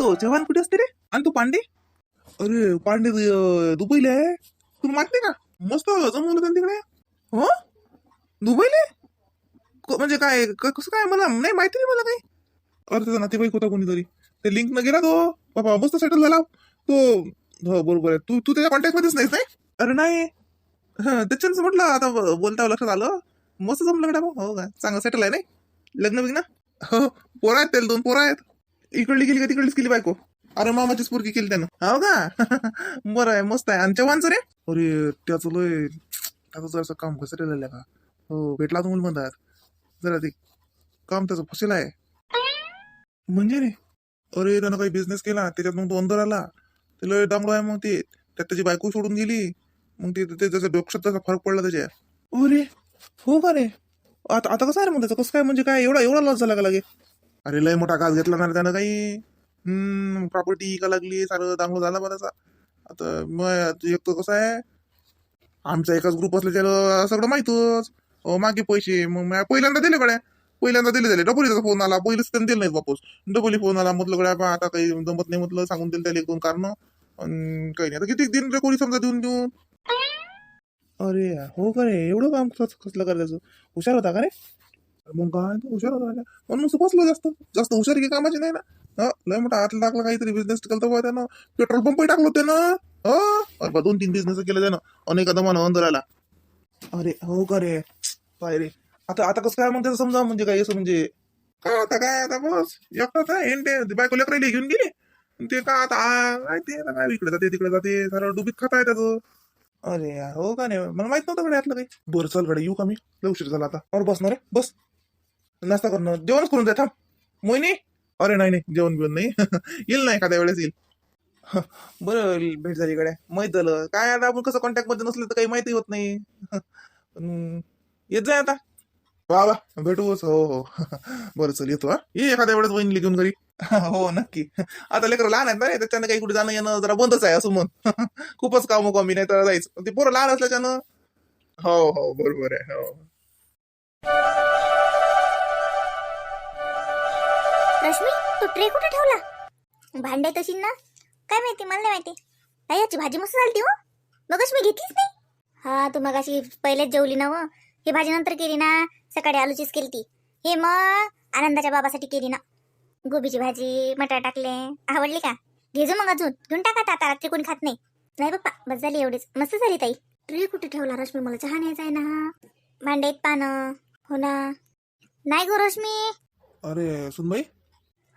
तो जवान कुठे असते रे? आणि तू पांडे? अरे पांडे अं, दुबईला आहे. तुला माहीत नाही का? मस्त जमवलं त्यांनी तिकडे. हो? दुबईला? क- म्हणजे काय क- कसं काय? मला नाही माहिती नाही मला काही. अरे त्याचा नातेवाईक होता कोणीतरी. ते लिंक न गेला तो. बाबा मस्त सेटल झाला. तो हो बरोबर आहे. तू तू त्याच्या कॉन्टॅक्ट मध्येच नाहीस नाही? अरे नाही. हां त्याच्यानंच म्हटलं आता बोलता लक्षात आलं. मस्त जमलं मॅडम. हो का? चांगलं सेटल आहे नाही? लग्न बिग्न हो. पोरं आहेत त्याला दोन पोरं आहेत. इकडली गेली का तिकडलीच केली बायको? अरे मामाचीच पोरगी केली त्यानं. हो का? बरं आहे मस्त आहे. आणि चव्हाणचं रे? अरे त्याचं लय त्याचं जरासं काम घसरलेलं का? हो भेटला तुम्हाला म्हणतात. जरा ते काम त्याचं फसेल आहे. म्हणजे रे? अरे त्यानं काही बिझनेस केला त्याच्यात मग तो अंदर आला. ते लय डांगडो आहे मग ते. त्यात त्याची बायको सोडून गेली. मग ते ते त्याच्या डोक्यात त्याचा फरक पडला त्याच्या. अरे हो का रे? आता आता कसं आहे रे मग त्याचं? कसं काय म्हणजे काय? एवढा एवढा लॉस झाला का लागे? अरे लय मोठा घास घेतला ना त्यानं काही. प्रॉपर्टी का लागली सारं दांगलो झाला बरं आता मग एक तर कसं आहे आमचा एकाच ग्रुप असला त्याला सगळं माहितच. हो मागे पैसे मग पहिल्यांदा दिले कडे पहिल्यांदा दिले त्याला. डबोलीचा फोन आला पहिलेच त्यांनी दिले नाही वापस. डबोली फोन आला म्हटलं कडे बा आता काही जमत नाही म्हटलं सांगून दिलं त्याला एक दोन कारण. काही नाही. आता किती दिन रे कोणी समजा देऊन देऊन? अरे हो का रे? एवढं काम कसलं करायचं? हुशार होता का रे? मग काय? तो हुशार होता का? म्हणून फसलो जास्त. जास्त हुशार की कामाची नाही ना? हा? लय मोठा हात लागला काहीतरी बिझनेस केलं तर त्यानं. पेट्रोल पंपही टाकलो त्यानं. हो? दोन तीन बिझनेस केले त्यानं. अनेक दमानं अंदर आला अरे हो का रे? पाय रे? आता आता कसं काय मग त्याचं समजा म्हणजे काय असं म्हणजे? काय आता काय आता बस? एकटाच आहे. ते बायको लेकरायला घेऊन गेले. ते का आता काय ते आता काय इकडे जाते तिकडे जाते. सारं डुबीत खात आहे त्याचं. अरे यार, हो का नाही मला माहीत नव्हतं कडे आतलं काही. बरं चलकडे येऊ का मी? लय उशीर झाला आता. और बसणार रे बस. नाश्ता करून जेवणच करून द्या मोहिनी? अरे नाही नाही. जेवण बिवण नाही. येईल ना एखाद्या वेळेस येईल. बरं भेट झाली इकडे. माहीत झालं काय आता आपण कसं कॉन्टॅक्टमध्ये नसलं तर काही माहिती होत नाही. येत जाय आता. वा वा. भेटूच हो हो. बरं चल. येतो हा. ये एखाद्या वेळेस वहिनी घेऊन घरी. हो नक्की. आता लेकर लहान आहेत ना रे त्याच्यानं काही कुठे जाणं येणं जरा बंदच आहे असं म्हण. खूपच काम कमी नाही तर जायचं ते पोरं लहान असल्याच्यानं. हो हो. बरोबर आहे. हो. रश्मी तू ट्रे कुठे ठेवला? भांडे तशी ना. काय माहिती मला नाही माहिती. नाही याची भाजी मस्त झाली हो. मगच मी घेतलीच नाही. हा तू मग अशी पहिलेच जेवली ना व ही भाजी नंतर केली ना. सकाळी आलूचीच केली ती. हे मग आनंदाच्या बाबासाठी केली ना. गोबीची भाजी मटार टाकले. आवडली का? घेजो मग अजून. घेऊन टाका आता रात्री कोणी खात नाही. नाही पप्पा बस झाली एवढीच. मस्त झाली ताई. ट्रे कुठे ठेवला रश्मी? मला चहा न्यायचा आहे ना. भांडे पानं. हो ना. नाही गो रश्मी. अरे सुनबाई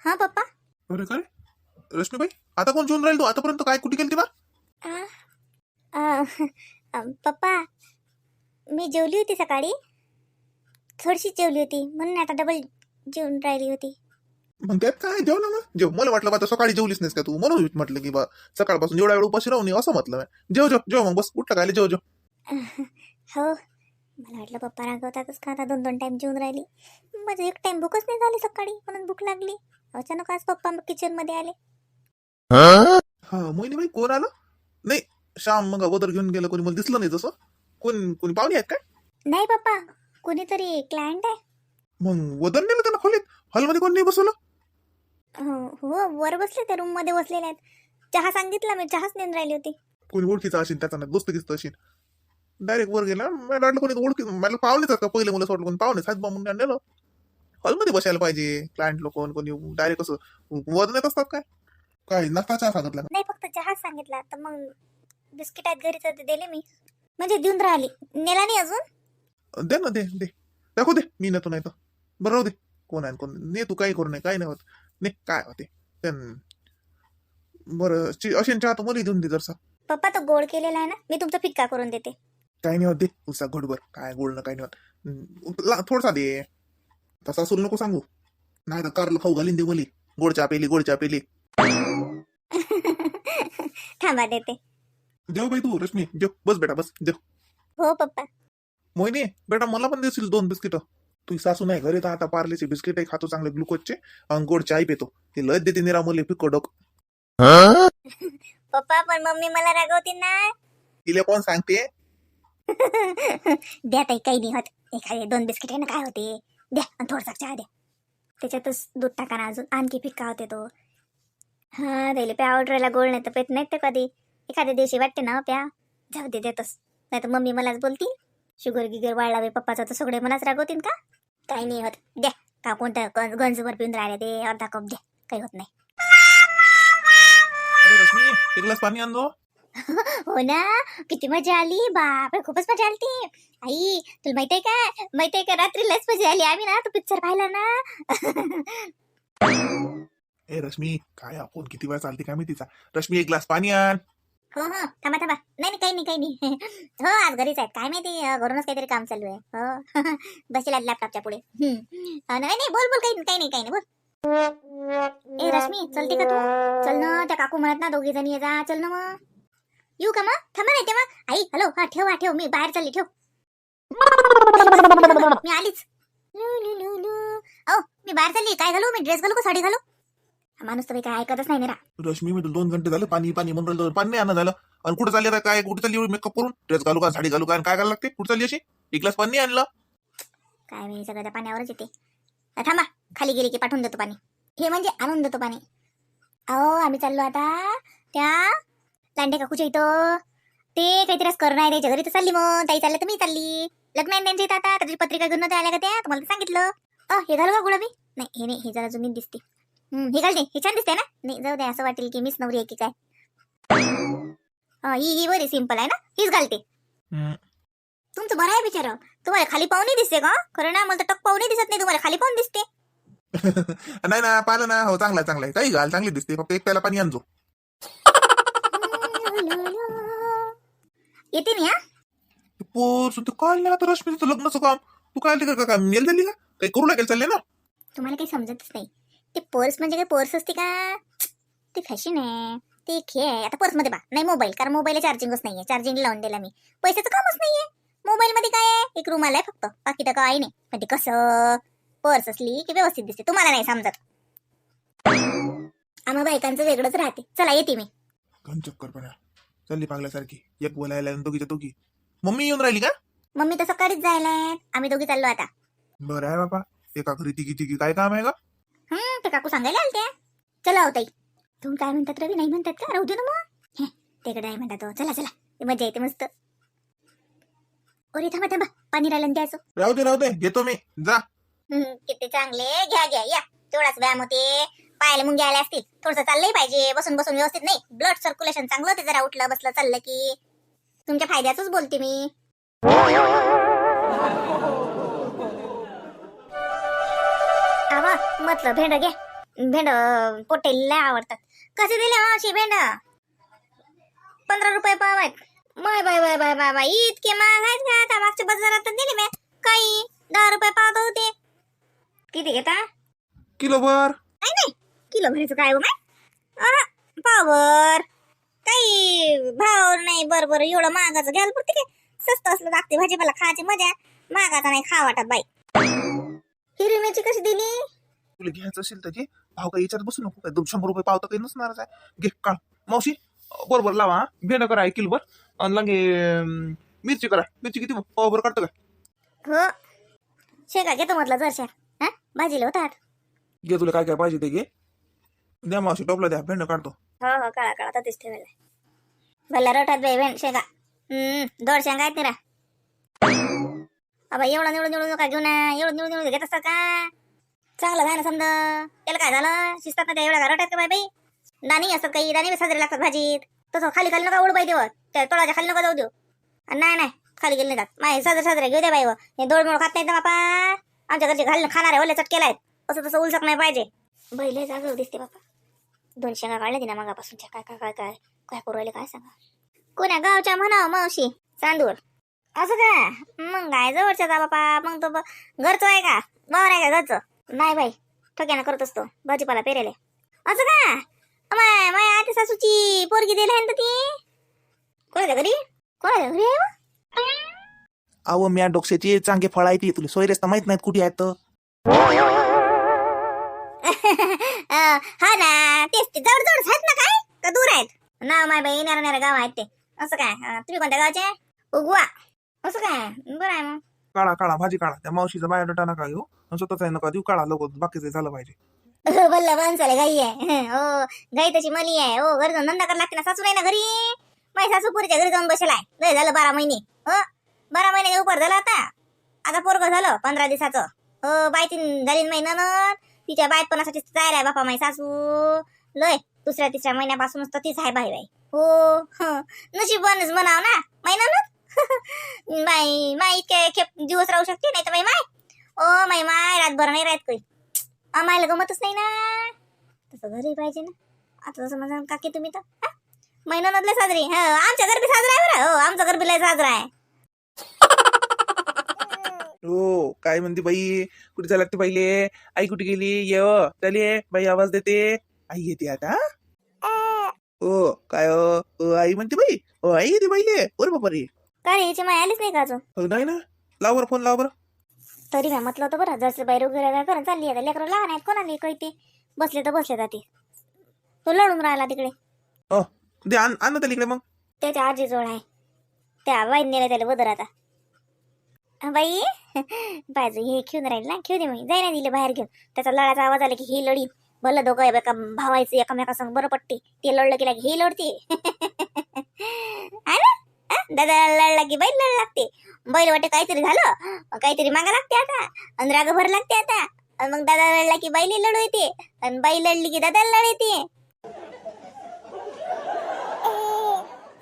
हा पप्पा. अरे काय? रश्मीबाई आता कोण जेवून राहील तू? आतापर्यंत काय कुठे केली बा? आ, आ, अ, पप्पा मी जेवली होती सकाळी. थोडीशी जेवली होती. म्हणून आता डबल जेवून राहिली होती. मग त्यात काय जेवलं ना? जेव मला वाटलं बा आता सकाळी जेवलीस नाहीस का तू? म्हणून म्हटलं की बा सकाळपासून एवढा वेळ उपाशी राहू नये असं म्हटलं मी. जेव जेव जेव मग बस कुठलं काय जेव जेव. हो मला वाटलं पप्पा रागवतातच का आता दोन दोन टाइम जेवून राहिली. माझं एक टाइम भूकच नाही झाली सकाळी म्हणून भूक लागली. अचानक आज पप्पा किचनमध्ये आले. हा मोहिनीबाई कोण आलं? नाही श्याम मग अगोदर घेऊन गेलं कोणी मला दिसलं नाही तसं. कोण कोणी पाहुणे आहेत काय? नाही पप्पा कोणीतरी क्लायंट आहे. मग वदन नेलं त्यांना खोलीत? हॉलमध्ये कोण नाही बसवलं? हो हो वर बसले त्या रूममध्ये बसलेले आहेत. चहा सांगितला मी चहाच नेऊन राहिली होती. कोणी ओळखीचा असेल त्याचा नाही दोस्त किस्त असेल डायरेक्ट वर गेला मला वाटलं कोणी ओळखी मला पाहुणेच आहेत का? पहिले मला असं वाटलं कोणी पाहुणेच आहेत बा म्हणून नेलं. हॉलमध्ये बसायला पाहिजे. क्लायंट लोक कोणी डायरेक्ट असं वजन येत असतात काय? काय नाश्ता चहा सांगितला का? नाही फक्त चहाच सांगितला. तर मग बिस्किट आहेत घरी तर ते दिले मी. म्हणजे देऊन राहिली. नेला नाही अजून? दे ना दे दे. दाखव दे. मी नेतो नाही तर. बरं राहू दे. कोण आहे कोण ने तू काही करू नये काही नाही होत. ने काय होते? त्यान- बरं ची- अशी चहा तर मला देऊन दे जरसा. पप्पा तो गोड केलेला आहे ना? मी तुमचा फिक्का करून देते. काही नाही होत दे. उसा घोटभर काय गोड ना काही नाही होत. हम्म, ला- थोडसा दे. तसा सुरू नको सांगू. नाही तर कारला खाऊ घालीन दे मुली. गोड चहा पेली गोड चहा पेली. थांबा देते. देव बाई तू रश्मी देव. बस बेटा बस देव. हो पप्पा. मोहिनी बेटा मला पण देशील दोन बिस्किट. तू सासू नाही घरी तर आता पार्लेचे बिस्किट खातो चांगले ग्लुकोजचे. आणि गोड चाय पितो. ते लय देते निरा मुली फिको डोक. पप्पा पण मम्मी मला रागवते ना? तिला कोण सांगते? द्या ताई काही नाही होत. एखादे दोन बिस्किट आहे ना काय होते? द्या आणि थोडसा चहा द्या त्याच्यातच दूध टाका ना अजून. आणखी फिक्का होते तो. हा दिले प्या ऑर्डरला गोळ नाही तर पेत नाहीत ते कधी. एखाद्या दिवशी वाटते ना प्या. जाऊ दे देतच नाही तर मम्मी मलाच बोलती. शुगर गिगर वाढलावे पप्पाचा तर सगळे मलाच रागवतील का? काही नाही होत. द्या का कोणत्या गंजवर पिऊन राहिले ते अर्धा कप द्या काही होत नाही. अरे रश्मी एक ग्लास पाणी आणलो हो ना? किती मजा आली. बापरे खूपच मजा आली ती. आई तुला माहितीये का? माहितीये का? रात्री लस मजा आली. आम्ही ना तो पिक्चर पाहिला ना. ए रश्मी काय आपण किती वेळा चालते काय मी तिचा रश्मी एक ग्लास पाणी आण. हो हो. थांबा थांबा. नाही नाही काही नाही काही नाही. हो आज घरीच आहेत. काय माहिती घरूनच काहीतरी काम चालू आहे. हो. बसेल लॅपटॉपच्या पुढे. नाही नाही बोल बोल. काही नाही काही नाही काही नाही. बोल. ए रश्मी चलते का तू? चल ना त्या काकू म्हणत ना दोघी जणी जा. चल ना मग. येऊ का मग? थांबा नाही तेव्हा. आई हॅलो हा ठेव हा ठेव. मी बाहेर चालली ठेव. मी आलीच. अहो मी बाहेर चालली. काय घालू? मी ड्रेस घालू का साडी घालू? हा माणूस तर काही ऐकतच नाही मेरा. रश्मी मी दोन घंटे झाले पाणी पाणी म्हणून राहिलो. पाणी नाही आणलं झालं. आणि कुठं चालली आता? काय कुठं चालली मेकअप करून? ड्रेस घालू का साडी घालू का आणि काय घालायला लागते? कुठं चालली अशी? एक ग्लास पाणी आणलं. काय मी सगळं त्या पाण्यावरच येते. अ, थांबा. खाली गेली की पाठवून देतो पाणी. हे म्हणजे आणून देतो पाणी. अहो आम्ही चाललो आता त्या लांडे काकूच्या इथं. ते काहीतरी आज करणं आहे त्याच्या घरी तर चालली मग. ताई चालल्या तर मी चालली. लग्न आहे त्यांच्या इथं आता. त्याची पत्रिका घेऊन नव्हत्या आल्या का त्या? तुम्हाला सांगितलं. अ हे घालू का गुलाबी नाही हे नाही हे जरा जुनी दिसते. हे घालते हे छान दिसते ना? नाही जाऊ दे असं वाटेल की मीच नवरी आहे की काय. अ, ही ही बरी सिंपल आहे ना? हीच घालते हम्म. तुमचं बरं आहे बिचारं. तुम्हाला खाली पाहुणे दिसते का? खरं ना मला तर टक पाहुणे दिसत नाही. तुम्हाला खाली पाहून दिसते. नाही ना पाहिलं ना. हो चांगला आहे, चांगला आहे. काही घाल चांगली दिसते. फक्त एक प्याला पाणी आणजो. येते मी हा? पोर सुद्धा काय नाही आता रश्मीचं? लग्नाचं काम? तू काय आली का? काय मेल झाली का? काही करू लागेल चालले ना? तुम्हाला काही समजतच नाही. ते पर्स म्हणजे काय? पर्स असते का? ते फॅशन आहे. ते खेळ आहे. आता पर्समध्ये बा नाही मोबाईल कारण मोबाईलला चार्जिंगच नाहीये. चार्जिंग लावून दिला मी. पैशाचं कामच नाहीये. मोबाईल मध्ये काय आहे? एक रुमाल आहे फक्त. बाकी तर काही नाही. पण ते कसं? पर्स असली की व्यवस्थित दिसते. तुम्हाला नाही समजत. आम्हा बायकांचं वेगळंच राहते. चला येते मी. घन चक्कर पडा चालली पागल्यासारखी. एक बोलायला आणि दोघीच्या दोघी. मम्मी येऊन राहिली का? मम्मी तर सकाळीच जायला आम्ही दोघी चाललो आता. बरं आहे बाबा एका घरी तिघी तिघी. काय काम आहे का हम्म ते काकू सांगायला आलते. चला हो ताई. तुम्ही काय म्हणतात रवी? नाही म्हणतात का? राहू दे ना मग. हे, तिकडे आहे म्हणतात हो. चला चला. ते मजा येते मस्त. अरे थांबा थांबा. पाणी राहिलं ना द्यायचं. राहू दे राहू दे. घेतो मी. जा. हम्म, किती चांगले. घ्या घ्या या. तेवढाच व्यायाम होते. पायाला मुंग्या आल्या असतील. थोडस चाललंय पाहिजे. बसून बसून व्यवस्थित नाही. ब्लड सर्क्युलेशन चांगलं होते जरा. उठलं बसलं चाललं की. तुमच्या फायद्याच बोलते मी. आवा म्हटलं भेंड घ्या भेंड पोटेला आवडतात. कसे दिले मावशी भेंड? पंधरा रुपये पाव आहेत. My bye bye bye bye bye. इतके महाग आहेत का? आता मागच्या बाजारात दिले मी. काही दहा रुपये पाव होते. किती घेता? किलो भर. नाही नाही. किलो भरायचं काय हो माय? अहं, पावभर काही भाव नाही बरं बरं एवढं महागाचं घ्यायला पुरते काय स्वस्त असलं लागते भाजीपाला खायची मजा. महागाचा नाही खा वाटत बाई. हिरवी मिरची कशी दिली? तुला घ्यायचं असेल तर घे. भाव काही याच्यात बसू नको काय. दोन शंभर रुपये पावता काही नसणारच आहे. घे काढ. मावशी बरोबर लावा हा. भेंड करा एक किलोभर आणि लांगे मिरची करा. मिरची किती पावभर काढतो का हो. शेंगा घेतो म्हटलं जरशा. हा? भाजीला होतात. घे तुला काय काय पाहिजे ते घे. द्या मावशी टोपला द्या भेंड काढतो. हो हो काळा काळा ततीच ठेवायला. भल्ला रोटात बाई भेंड शेंगा. हम्म दोड शेंगा आहेत निरा अबा एवढं निवडून निवडून काय घेऊन एवढं निवडून निवडून घेत असतात का? चांगलं झालं समजा. त्याला काय झालं? शिस्तात ना त्या एवढ्या घरात का बाई बाई? दाणी असतात काही दाणी बी साजरे लागतात भाजीत. तसं खाली खाली नका उडबाई देव. त्या तोळाच्या खाली नका जाऊ देऊ. आणि नाही नाही खाली गेले नाही जात. माय साजरे साजरे घेऊ द्या बाई व. हे दोड मोड खात नाही ना बापा. आमच्या घरचे घालून खाणारे ओले चटकेला आहेत असं तसं उलसक नाही पाहिजे. बैले जागं दिसते बापा. दोन शेंगा काढल्या तिने मगापासूनच्या काय काय काय काय काय करू राहिले काय सांगा? कोण्या गावच्या म्हणावं मावशी? चांदूर. असं का मग काय जवळच्या जा बापा. मग तो घरचो घरचं आहे का? वावर आहे का घरचं? नाही बाई. ठोक्यानं करत असतो. भाजीपाला पेरेले. असं का माय माय आते सासूची पोरगी दिली आहे ना ती. कोणाच्या घरी? कोणाच्या घरी आहे अहो म्या डोक्याची चांगे फळ आहे ती. तुला सोयरेस तर माहीत नाहीत कुठे आहेत हा ना तेच ते जवळ जवळ आहेत ना काय? का दूर आहेत? ना माय बाई येणाऱ्या येणाऱ्या गाव आहेत ते. असं काय? अं, तुम्ही कोणत्या गावचे? उगवा. असं काय? बरं आहे मग. काळा काळा भाजी काढा. त्या मावशीचा बायोडाटा नका घेऊ आणि स्वतःचा नका देऊ. काढा लोक बाकीचं झालं पाहिजे. बल्ला बनसाले गाई आहे. हो गाई तशी मली आहे. हो घरी जाऊन धंदा करायला लागते ना सासू नाही ना घरी. माझी सासू पुरीच्या घरी जाऊन बसेल आहे लय झालं बारा महिने. हो बारा महिने उपर झालं आता. आता पोरग झालं पंधरा दिवसाचं. हो बायतीन झाली महिन्यानं तिच्या बायपणासाठी जायला आहे बापा माई सासू. लय दुसऱ्या तिसऱ्या महिन्यापासूनच तर तीच आहे. बाई बाई हो हं. नशीबच म्हणाव ना महिन्यानं माई माई इतके खेप दिवस राहू शकते नाही तर बाई माय. ओ माई माय रातभर नाही राहत काही आम्हाला गमतच नाही ना. तसं घरी पाहिजे ना. आता तसं म्हणा काकी तुम्ही तर हा? महिन्यानंतले साजरी हो आमच्या घरबी साजरा आहे बरं. हो आमचा घर लय साजरा आहे. हो काय म्हणते बाई? कुठे जायला लागते बाईले आई कुठे गेली? ये हो. चाले बाई आवाज देते. आई येते आता. हो काय हो? हो, आई म्हणते बाई. हो आई येते बाईले बरं बापा रे. का रे याची माय आलीच नाही का अजून? नाही ना. लाव बरं फोन लाव बरं. तरी मी म्हटलं होतं बरं जसं बाहेर वगैरे काय करून चालली आता लेकरं लहान आहेत कोणाला कळते. बसले तर बसले जाते. तो लढून राहिला तिकडे. हो दे आण आण ना त्याला इकडे मग. त्याच्या आजीजवळ आहे. त्या बाईने नेलं त्याला बदर आता. बाई. पाहिजे हे खेळून राहील ना खेळू दे मग. जाय ना दिले बाहेर घेऊन. त्याचा लढाचा आवाज आला की ही लढी भलं दोघं एका भावायचं एकामेका संग बरं पडते. ते लढलं की लागे ही लढते? दादा लढला की बैल लढ लागते. बैल वाटे काहीतरी झालं. काहीतरी मागा लागते आता. आणि राग भर लागते आता. मग दादा लढला की बाईली लढू येते. आणि बाई लढली की दादा लढ येते.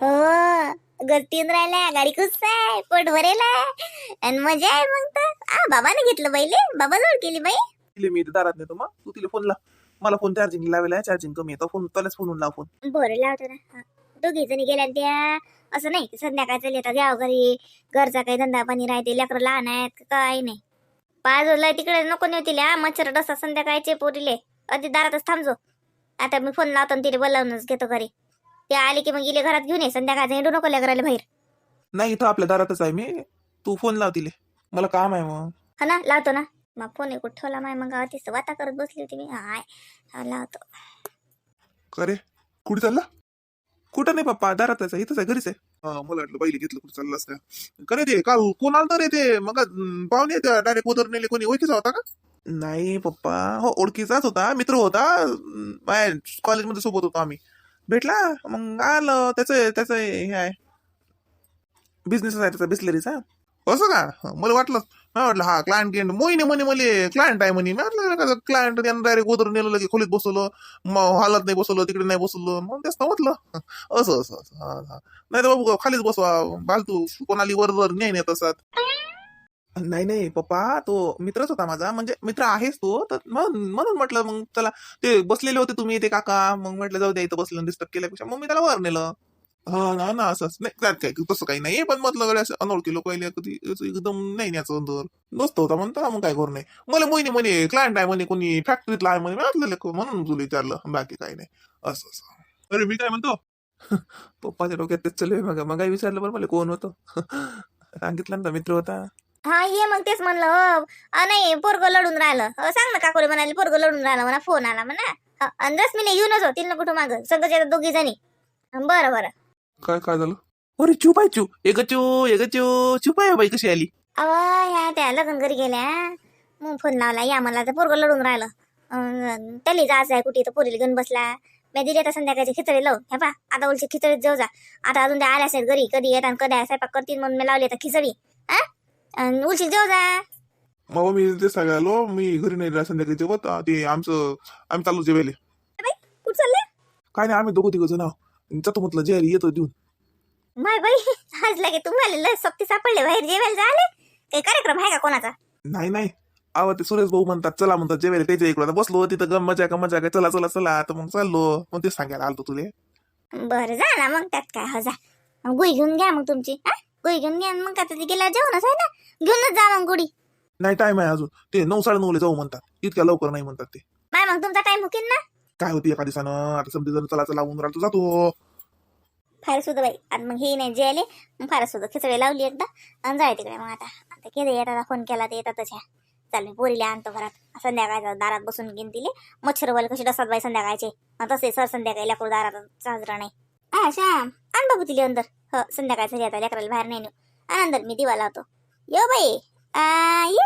हो. गस्तीन राहिल्या गाडी खुश आहे पोट भरेल आणि मजा आहे मग तर. आ बाबाने घेतलं बाईले बाबा जोड केली बाई. तिले मी इथे दारात नेतो मग. तू तिला फोन लाव. मला फोन चार्जिंग लावेला आहे चार्जिंग कमी येतो फोन त्यालाच फोनून लाव फोन बरं लावतो ना. हा. दोघी जणी गेल्या न त्या असं नाही संध्याकाळचं येतात याव घरी. घरचा काही धंदा पाणी राहते लेकरं लहान आहेत का काही नाही. पाच वाजला तिकडे नको नेऊ तिला. मच्छर डसा संध्याकाळचे पोरीले. अधी दारातच थांबजो. आता मी फोन लावतो आणि तिथे बोलावूनच घेतो घरी. ते आले की मग गेले घरात घेऊन ये संध्याकाळचं हिंडू नको लेकराला बाहेर. नाही इथं आपल्या दारातच आहे मी. तू फोन लाव तिले. मला काम आहे मग. हा ना लावतो ना. मग फोन एक ठेवला माय मग तीच वाता करत बसली होती मी. हाय. हा, लावतो. करे कुठे चालला? कुठं नाही पप्पा? दारातच आहे इथंच आहे घरीच आहे. हा, मला वाटलं बाईले घेतलं कुठे चाललं असतं. करे ते? काल कोण आलं रे ते? मग अं, पाहुणे डायरेक्ट उदर नेले कोणी ओळखीचा होता का? नाही पप्पा. हो ओळखीचाच होता. मित्र होता. अं, बाहेर कॉलेजमध्ये सोबत होतो आम्ही. भेटला? मग आलं त्याचं त्याचं हे आहे. बिझनेस आहे त्याचा बिस्लरीचा असं का? मला वाटलं मला वाटलं हा क्लायंट क्लायंट मोहिने म्हणे मला क्लायंट आहे म्हणे. मी म्हटलं क्लायंट त्यानं डायरेक्ट उदर नेलं की खोलीत बसवलं मग हॉलात नाही बसवलं तिकडे नाही बसवलं मग तेच म्हटलं. असं असं असं हा हा. नाही तर बाबू खालीच बसवा फालतू कोणाली वर वर नाही नेत नाही नाही पप्पा तो मित्रच होता माझा. म्हणजे मित्र आहेच तो तर म्हणून म्हटलं मग त्याला ते बसलेले होते तुम्ही ते काका. मग म्हटलं जाऊ द्या इथं बसलं डिस्टर्ब केल्यापेक्षा. मग मी त्याला वर नेलं. हा ना ना असंच नाही त्यात काय तसं काही नाही पण म्हटलं असं अनोळखी लोक कधी असं एकदम नाही न्यायचं अंदर. दोस्त होता म्हणता मग काय करू नाही मला मोहिनी म्हणे क्लायंट आहे म्हणे कोणी फॅक्टरीतला आहे म्हणे म्हटलं लेकरं, म्हणून तुला विचारलं बाकी काही नाही. असं असं. अरे मी काय म्हणतो? पप्पाच्या डोक्यात तेच चालू मग मग विचारलं बरं मला कोण होतं? सांगितलं ना मित्र होता. हा ये मग तेच म्हणलं हो. नाही पोरग लढून राहिलं. सांग ना काकोरी म्हणाली पोरग लढून राहिलं म्हणा फोन आला म्हणा. अ, आणि रश्मीला येऊनच हो तिला कुठं माग? सगळं दोघी जणी. बरं बरं. काय काय झालं? अरे चूप आहे चू एक चू एक चू चूप. आहे बाई कशी आली? अव ह्या त्या लग्न घरी गेल्या. मग फोन लावला या मला तर पोरग लढून राहिलं. त्याला जायचं आहे कुठे? तर पोरीला घेऊन बसला. मी दिली आता संध्याकाळची खिचडी लावून हे पा आता उलची खिचडीत जाऊ जा. आता अजून ते आल्यास घरी. कधी येतात कधी स्वयंपाक करतील म्हणून मी लावली आता खिचडी. हा अन् उलची जाऊ जा मग मी ते सांगायलो मी घरी नाही राहत संध्याकाळी जेवत. ते आमचं आम्ही चालू जेवायले. बाई कुठं चालले? काय नाही आम्ही दोघं तिघं जण. आहो. जातो म्हटलं जेवायला येतो देऊन. माय बाई आज लागे तुम्हाला लय सक्ती सापडले बाहेर जेवायला झाले काही कार्यक्रम आहे का कोणाचा? नाही नाही. आवा ते सुरेश भाऊ म्हणतात चला म्हणतात जेवायला त्याच्या इकडे. आता बसलो तिथं गम मजा का मजा काय? चला चला चला. तर मग चाललो. मग ते सांगायला आलतो तुले. बरं जा ना मग त्यात काय हो जा. मग गुई घेऊन घ्या मग तुमची हा? गुई घेऊन घ्या आणि मग आता ती गेला जेवणच आहे ना? घेऊनच जा मग गुडी नाही टाइम आहे अजून. ते नऊ साडे नऊला जाऊ म्हणतात. इतक्या लवकर नाही म्हणतात ते. माय मग तुमचा टाइम हुकीन ना? काय होती एका दिवसानं? आता समजा जण चला चला राहिलो जातो. फार सुद्धा बाई. आणि मग हे नाही जेले. मग फार सुद्धा खिचडी लावली एकदा. आणि जाय तिकडे मग आता. आता केले येतात फोन केला तर येतातच ह्या. चाल मी पोरीला आणतो घरात. संध्याकाळच्या दारात बसून घेऊन तिले. मच्छरवाल कशी डसतात बाई संध्याकाळचे. तसे सर संध्याकाळी लेकरू दारात साजरा नाही. हा श्याम. आण बाबू तिले अंदर. हो संध्याकाळचं आता. लेकराला बाहेर नाही नेऊ. आण अंदर. मी दिवा लावतो. यो बाई आ ये